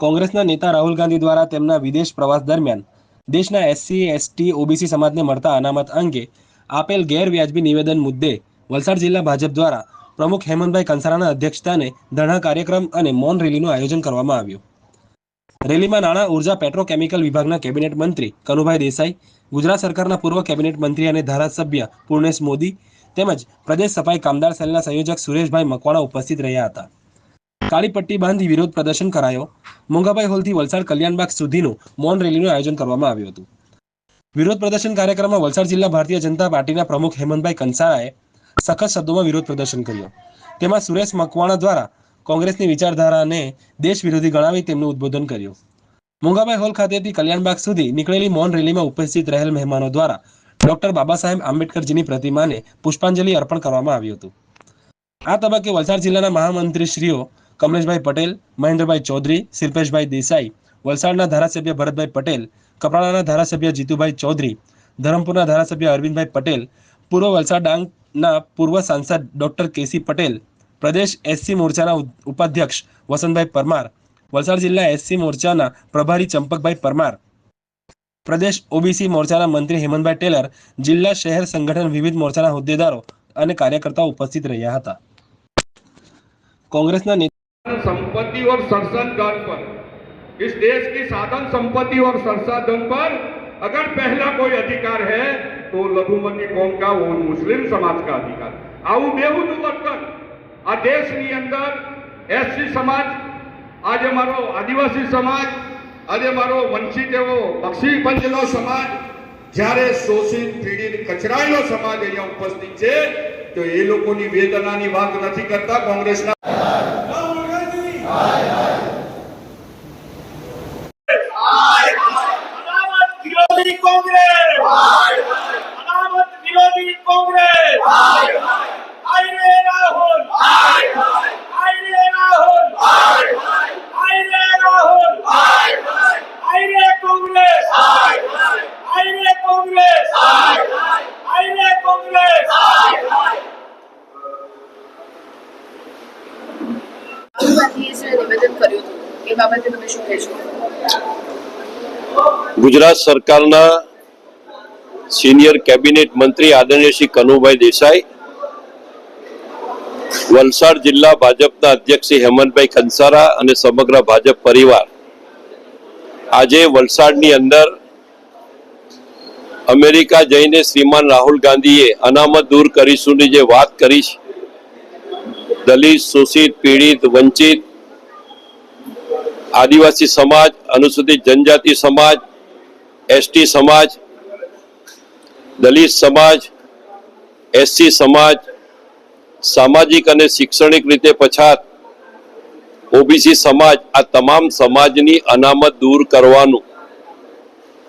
કોંગ્રેસના નેતા રાહુલ ગાંધી દ્વારા તેમના વિદેશ પ્રવાસ દરમિયાન દેશના એસસી, એસટી, ઓબીસી સમાજને મળતા અનામત અંગે આપેલ ગેરવ્યાજબી નિવેદન મુદ્દે વલસાડ જિલ્લા ભાજપ દ્વારા પ્રમુખ હેમંતભાઈ કંસારાના અધ્યક્ષતાને ધરણા કાર્યક્રમ અને મૌન રેલીનું આયોજન કરવામાં આવ્યું. રેલીમાં નાણાં ઊર્જા પેટ્રોકેમિકલ વિભાગના કેબિનેટ મંત્રી કનુભાઈ દેસાઈ, ગુજરાત સરકારના પૂર્વ કેબિનેટ મંત્રી અને ધારાસભ્ય પૂર્ણેશ મોદી તેમજ પ્રદેશ સફાઈ કામદાર સેલના સંયોજક સુરેશભાઈ મકવાણા ઉપસ્થિત રહ્યા હતા. કાળી પટ્ટી બાંધી વિરોધ પ્રદર્શન કરાયો. મોંઘાભાઈ હોલથી વલસાડ કલ્યાણબાગ સુધીનું મૌન રેલીનું આયોજન કરવામાં આવ્યું હતું. વિરોધ પ્રદર્શન કાર્યક્રમમાં વલસાડ જિલ્લા ભારતીય જનતા પાર્ટીના પ્રમુખ હેમંતભાઈ કંસારાએ સખત શબ્દોમાં વિરોધ પ્રદર્શન કર્યો. તેમાં સુરેશ મકવાણા દ્વારા કોંગ્રેસની વિચારધારાને દેશ વિરોધી ગણાવી તેમનું ઉદ્બોધન કર્યું. મોંઘાભાઈ હોલ ખાતેથી કલ્યાણબાગ સુધી નીકળેલી મૌન રેલીમાં ઉપસ્થિત રહેલ મહેમાનો દ્વારા ડોક્ટર બાબા સાહેબ આંબેડકરજીની પ્રતિમાને પુષ્પાંજલિ અર્પણ કરવામાં આવ્યું હતું. આ તબક્કે વલસાડ જિલ્લાના મહામંત્રી શ્રીઓ કમલેશભાઈ પટેલ, મહેન્દ્રભાઈ ચૌધરી, શિલ્પેશભાઈ દેસાઈ, વલસાડના ધારાસભ્ય ભરતભાઈ પટેલ, કપરાડાના ધારાસભ્ય જીતુભાઈ ચૌધરી, ધરમપુરના ધારાસભ્ય અરવિંદભાઈ પટેલ, પૂર્વ વલસાડ ડાંગના પૂર્વ સાંસદ ડોક્ટર કેસી પટેલ, પ્રદેશ એસસી મોરચાના ઉપાધ્યક્ષ વસંતભાઈ પરમાર, વલસાડ જિલ્લા એસસી મોરચાના પ્રભારી ચંપકભાઈ પરમાર, પ્રદેશ ઓબીસી મોરચાના મંત્રી હેમંતભાઈ ટેલર, જિલ્લા શહેર સંગઠન વિવિધ મોરચાના હોદ્દેદારો અને કાર્યકર્તાઓ ઉપસ્થિત રહ્યા હતા. કોંગ્રેસના संपत्ति और संसाधन पर इस देश की साधन संपत्ति और संसाधन पर अगर पहला कोई अधिकार है तो लघुमती कौम का वो मुस्लिम समाज का अधिकार આવું બેહું વર્તન આ દેશની અંદર એસસી સમાજ આજે મારો આદિવાસી સમાજ આજે મારો વંચિત એવો બક્ષી પંચનો સમાજ જ્યારે શોષિત પીડિત કચરાયેલો સમાજ અહીંયા ઉપસ્થિત છે તો એ લોકોની વેદનાની વાત નથી કરતા કોંગ્રેસના અનામત વિરોધી કોંગ્રેસ અનામત એ બાબતે તમે શું કહેશો? ગુજરાત સરકારના સિનિયર કેબિનેટ મંત્રી આદરણીય શ્રી કનુભાઈ દેસાઈ, વલસાડ જિલ્લા ભાજપના અધ્યક્ષ શ્રી હેમંતભાઈ ખંસારા અને સમગ્ર ભાજપ પરિવાર આજે વલસાડની અંદર અમેરિકા જઈને શ્રીમાન રાહુલ ગાંધીએ અનામત દૂર કરીશુંની જે વાત કરી દલિત, શોષિત, પીડિત, વંચિત આદિવાસી સમાજ, અનુસૂચિત જનજાતિ સમાજ એસટી સમાજ, દલિત સમાજ એસસી સમાજ, સામાજિક અને શૈક્ષણિક રીતે પછાત ઓબીસી સમાજ, આ તમામ સમાજની અનામત દૂર કરવાનું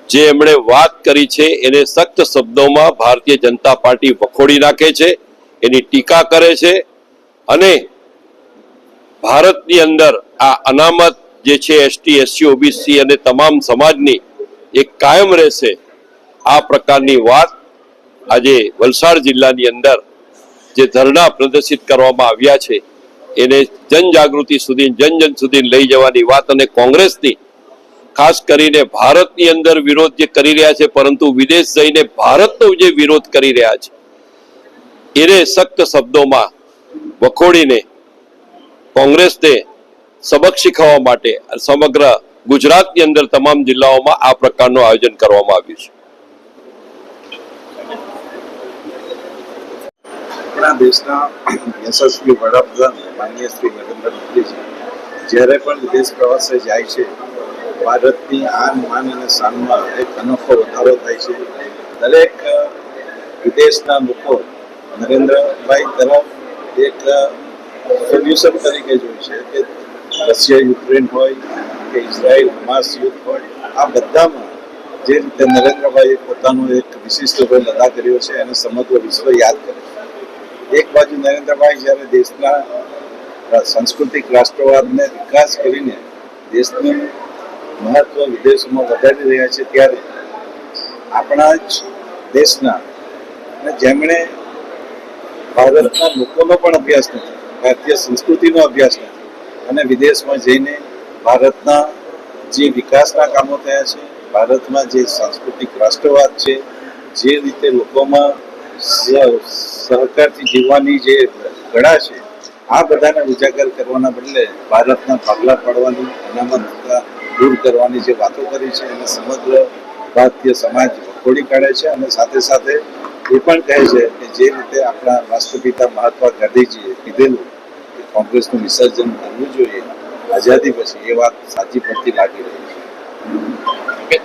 જે એમણે વાત કરી છે, એને સખ્ત શબ્દોમાં ભારતીય જનતા પાર્ટી વખોડી નાખે છે, એની ટીકા કરે છે અને ભારતની અંદર આ અનામત જે છે એસટી એસસી ઓબીસી અને તમામ સમાજની એ કાયમ રહેશે, આ પ્રકારની વાત આજે વલસાડ જિલ્લાની અંદર જે ધરણા પ્રદર્શિત કરવામાં આવ્યા છે, એને જનજાગૃતિ સુધી, જન જન સુધી લઈ જવાની વાત અને કોંગ્રેસની ખાસ કરીને ભારતની અંદર વિરોધ જે કરી રહ્યા છે, પરંતુ વિદેશ જઈને ભારતનો જે વિરોધ કરી રહ્યા છે, એને સખ્ત શબ્દોમાં વખોડીને કોંગ્રેસને સબક શીખવવા માટે સમગ્ર ગુજરાતની અંદર તમામ જિલ્લાઓમાં આ પ્રકારનું આયોજન કરવામાં આવ્યું છે. ભારતની આન, માન અને શાનમાં વધારો થાય છે. દરેક વિદેશના લોકો નરેન્દ્રભાઈ તરફ એક સોલ્યુશન તરીકે જોઈ છે કે રશિયા, યુક્રેન હોય કે ઇઝરાયલ, હમાસ યુદ્ધ હોય, આ બધામાં જે રીતે નરેન્દ્રભાઈએ પોતાનો એક વિશિષ્ટ રોલ અદા કર્યો છે, એને સમગ્ર વિશ્વ યાદ કરે છે. એક બાજુ નરેન્દ્રભાઈ જ્યારે દેશના સાંસ્કૃતિક રાષ્ટ્રવાદને વિકાસ કરીને દેશનું મહત્વ વિદેશોમાં વધારી રહ્યા છે, ત્યારે આપણા જ દેશના જેમણે ભારતના લોકોનો પણ અભ્યાસ નથી, ભારતીય સંસ્કૃતિનો અભ્યાસ નથી અને વિદેશમાં જઈને ભારતના જે વિકાસના કામો થયા છે, ભારતમાં જે સાંસ્કૃતિક રાષ્ટ્રવાદ છે, જે રીતે લોકોમાં સહકારથી જીવવાની જે કળા છે, આ બધાને ઉજાગર કરવાના બદલે ભારતના ભાગલા પાડવાની અનામતતા દૂર કરવાની જે વાતો કરી છે, એને સમગ્ર ભારતીય સમાજ ખોડી કાઢે છે અને સાથે સાથે એ પણ કહે છે કે જે રીતે આપણા રાષ્ટ્રપિતા મહાત્મા ગાંધીજીએ કીધેલું કોંગ્રેસનું વિસર્જન કરવું જોઈએ. આઝાદી પછી એ વાત સાચી પડતી લાગી રહી છે.